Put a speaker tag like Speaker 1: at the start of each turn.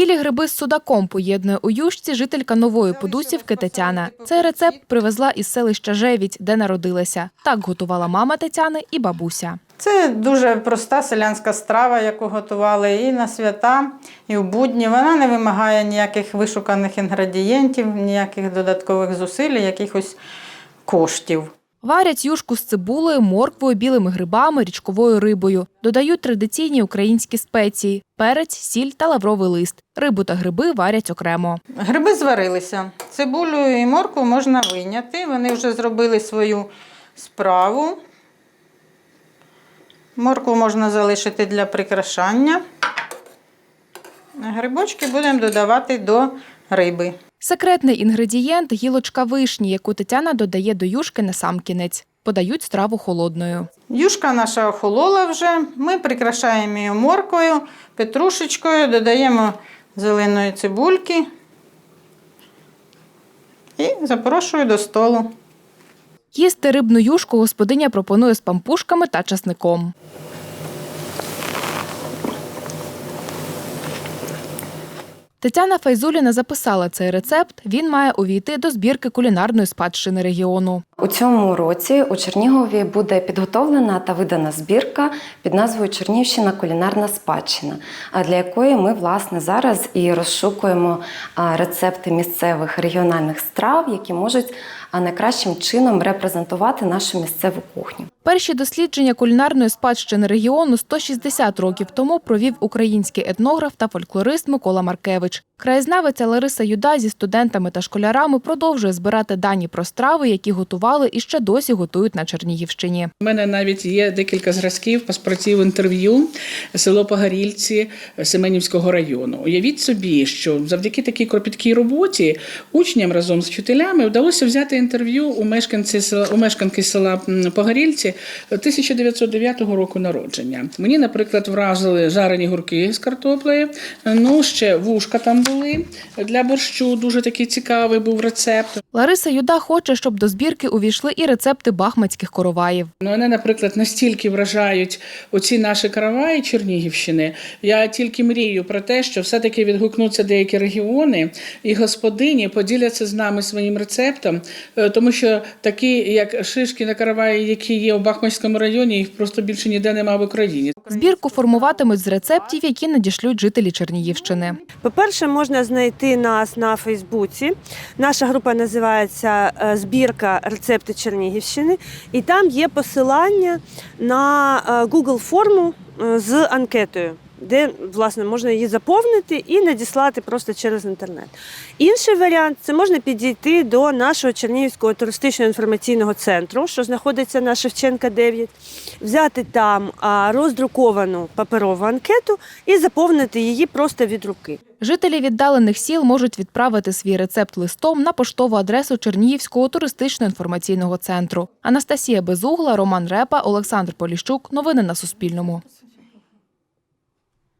Speaker 1: Білі гриби з судаком поєднує у юшці жителька Нової Подусівки Тетяна. Цей рецепт привезла із селища Жевідь, де народилася. Так готувала мама Тетяни і бабуся.
Speaker 2: Це дуже проста селянська страва, яку готували і на свята, і в будні. Вона не вимагає ніяких вишуканих інгредієнтів, ніяких додаткових зусиль, якихось коштів.
Speaker 1: Варять юшку з цибулею, морквою, білими грибами, річковою рибою. Додають традиційні українські спеції – перець, сіль та лавровий лист. Рибу та гриби варять окремо.
Speaker 2: Гриби зварилися. Цибулю і моркву можна вийняти. Вони вже зробили свою справу. Моркву можна залишити для прикрашання. Грибочки будемо додавати до риби.
Speaker 1: Секретний інгредієнт – гілочка вишні, яку Тетяна додає до юшки на сам кінець. Подають страву холодною.
Speaker 2: Юшка наша охолола вже. Ми прикрашаємо її морквою, петрушечкою, додаємо зеленої цибульки і запрошую до столу.
Speaker 1: Їсти рибну юшку господиня пропонує з пампушками та часником. Тетяна Файзуліна записала цей рецепт. Він має увійти до збірки кулінарної спадщини регіону.
Speaker 3: У цьому році у Чернігові буде підготовлена та видана збірка під назвою Чернівщина кулінарна спадщина, для якої ми власне зараз і розшукуємо рецепти місцевих регіональних страв, які можуть найкращим чином репрезентувати нашу місцеву кухню.
Speaker 1: Перші дослідження кулінарної спадщини регіону 160 років тому провів український етнограф та фольклорист Микола Маркевич. Краєзнавиця Лариса Юда зі студентами та школярами продовжує збирати дані про страви, які готували і ще досі готують на Чернігівщині.
Speaker 4: У мене навіть є декілька зразків паспортів інтерв'ю село Погорільці Семенівського району. Уявіть собі, що завдяки такій кропіткій роботі учням разом з вчителями вдалося взяти інтерв'ю у мешканці села у мешканки села Погорільці 1909 року народження. Мені, наприклад, вразили жарені гурки з картоплею. Ну ще вушка там були для борщу. Дуже такий цікавий був рецепт.
Speaker 1: Лариса Юда хоче, щоб до збірки увійшли і рецепти бахмацьких короваїв.
Speaker 4: Ну, Мене, наприклад, настільки вражають оці наші караваї Чернігівщини. Я тільки мрію про те, що все-таки відгукнуться деякі регіони і господині поділяться з нами своїм рецептом, е, тому що такі, як шишки на караваї, які є Бахмутському районі, їх просто більше ніде немає в Україні.
Speaker 1: Збірку формуватимуть з рецептів, які надішлють жителі Чернігівщини.
Speaker 5: По-перше, можна знайти нас на Фейсбуці. Наша група називається е, Збірка рецепти Чернігівщини, і там є посилання на е, Google форму е, з анкетою. Де власне можна її заповнити і надіслати просто через інтернет. Інший варіант це можна підійти до нашого Чернігівського туристичного інформаційного центру, що знаходиться на Шевченка 9, взяти там роздруковану паперову анкету і заповнити її просто від руки.
Speaker 1: Жителі віддалених сіл можуть відправити свій рецепт листом на поштову адресу Чернігівського туристично-інформаційного центру. Анастасія Безугла, Роман Репа, Олександр Поліщук. Новини на Суспільному.